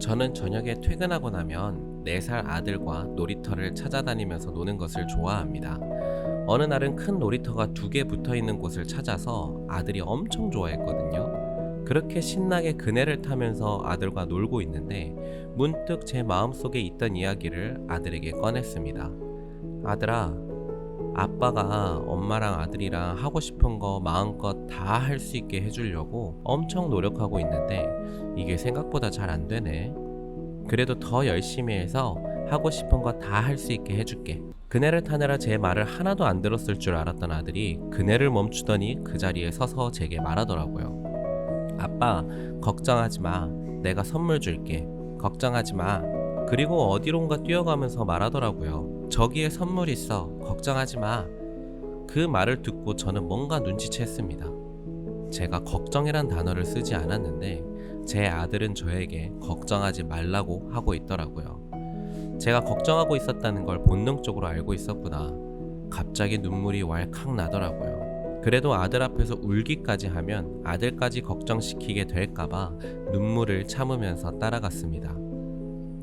저는 저녁에 퇴근하고 나면 4살 아들과 놀이터를 찾아다니면서 노는 것을 좋아합니다. 어느 날은 큰 놀이터가 두 개 붙어 있는 곳을 찾아서 아들이 엄청 좋아했거든요. 그렇게 신나게 그네를 타면서 아들과 놀고 있는데 문득 제 마음속에 있던 이야기를 아들에게 꺼냈습니다. 아들아, 아빠가 엄마랑 아들이랑 하고 싶은 거 마음껏 다 할 수 있게 해주려고 엄청 노력하고 있는데 이게 생각보다 잘 안 되네. 그래도 더 열심히 해서 하고 싶은 거 다 할 수 있게 해줄게. 그네를 타느라 제 말을 하나도 안 들었을 줄 알았던 아들이 그네를 멈추더니 그 자리에 서서 제게 말하더라고요. 아빠, 걱정하지 마. 내가 선물 줄게. 걱정하지 마. 그리고 어디론가 뛰어가면서 말하더라고요. 저기에 선물 있어. 걱정하지 마. 그 말을 듣고 저는 뭔가 눈치챘습니다. 제가 걱정이란 단어를 쓰지 않았는데 제 아들은 저에게 걱정하지 말라고 하고 있더라고요. 제가 걱정하고 있었다는 걸 본능적으로 알고 있었구나. 갑자기 눈물이 왈칵 나더라고요. 그래도 아들 앞에서 울기까지 하면 아들까지 걱정시키게 될까봐 눈물을 참으면서 따라갔습니다.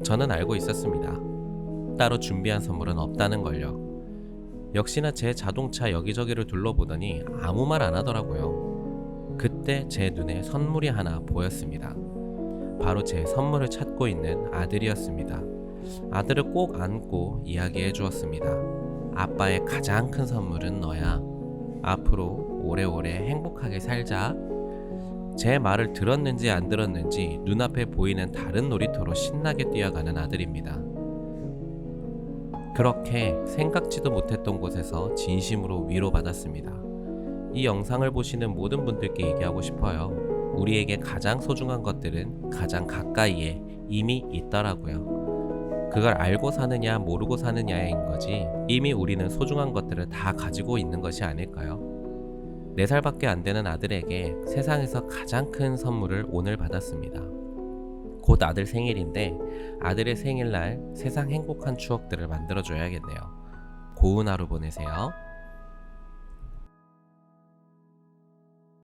저는 알고 있었습니다. 따로 준비한 선물은 없다는 걸요. 역시나 제 자동차 여기저기를 둘러보더니 아무 말 안 하더라고요. 그때 제 눈에 선물이 하나 보였습니다. 바로 제 선물을 찾고 있는 아들이었습니다. 아들을 꼭 안고 이야기해 주었습니다. 아빠의 가장 큰 선물은 너야. 앞으로 오래오래 행복하게 살자. 제 말을 들었는지 안 들었는지 눈앞에 보이는 다른 놀이터로 신나게 뛰어가는 아들입니다. 그렇게 생각지도 못했던 곳에서 진심으로 위로받았습니다. 이 영상을 보시는 모든 분들께 얘기하고 싶어요. 우리에게 가장 소중한 것들은 가장 가까이에 이미 있더라고요. 그걸 알고 사느냐 모르고 사느냐인 거지 이미 우리는 소중한 것들을 다 가지고 있는 것이 아닐까요? 4살밖에 안 되는 아들에게 세상에서 가장 큰 선물을 오늘 받았습니다. 곧 아들 생일인데 아들의 생일날 세상 행복한 추억들을 만들어줘야겠네요. 고운 하루 보내세요.